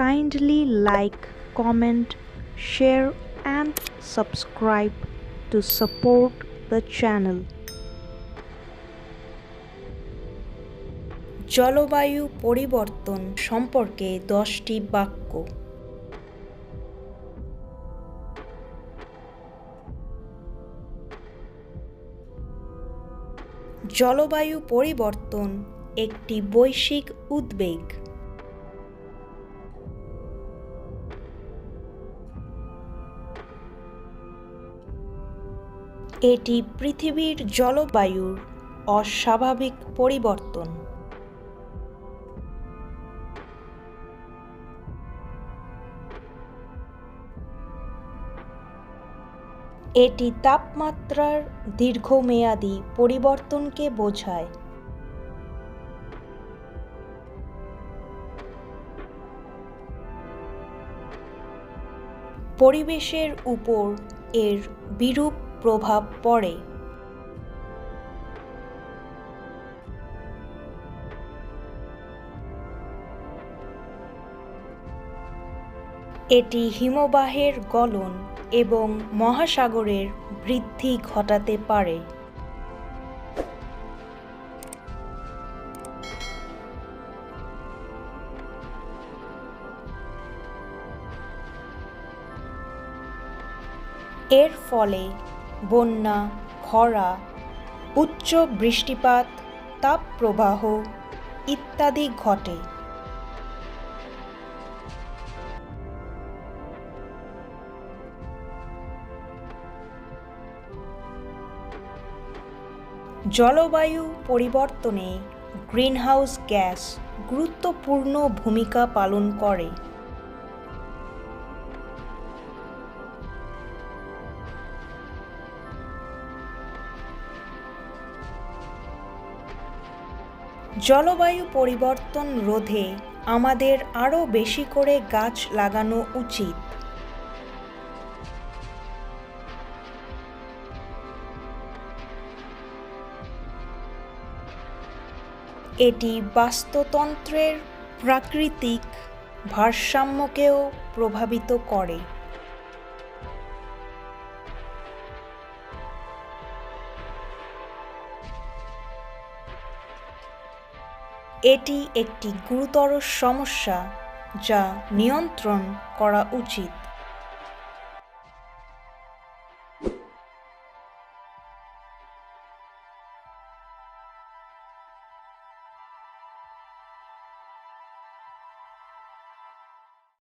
Kindly like, comment, share, and subscribe to support the channel. জলবায়ু পরিবর্তন সম্পর্কে দশটি বাক্য জলবায়ু পরিবর্তন একটি বৈশ্বিক উদ্বেগ এটি পৃথিবীর জলবায়ুর অস্বাভাবিক পরিবর্তন। এটি তাপমাত্রার দীর্ঘমেয়াদী পরিবর্তনকে বোঝায়। পরিবেশের উপর এর বিরূপ প্রভাব পড়ে। এটি হিমবাহের গলন এবং মহাসাগরের বৃদ্ধি ঘটাতে পারে। এর ফলে বন্যা, খরা, উচ্চ বৃষ্টিপাত, তাপপ্রবাহ ইত্যাদি ঘটে। জলবায়ু পরিবর্তনে গ্রিনহাউস গ্যাস গুরুত্বপূর্ণ ভূমিকা পালন করে। জলবায়ু পরিবর্তন রোধে আমাদের আরও বেশি করে গাছ লাগানো উচিত। এটি বাস্তুতন্ত্রের প্রাকৃতিক ভারসাম্যকেও প্রভাবিত করে। এটি একটি গুরুতর সমস্যা যা নিয়ন্ত্রণ করা উচিত।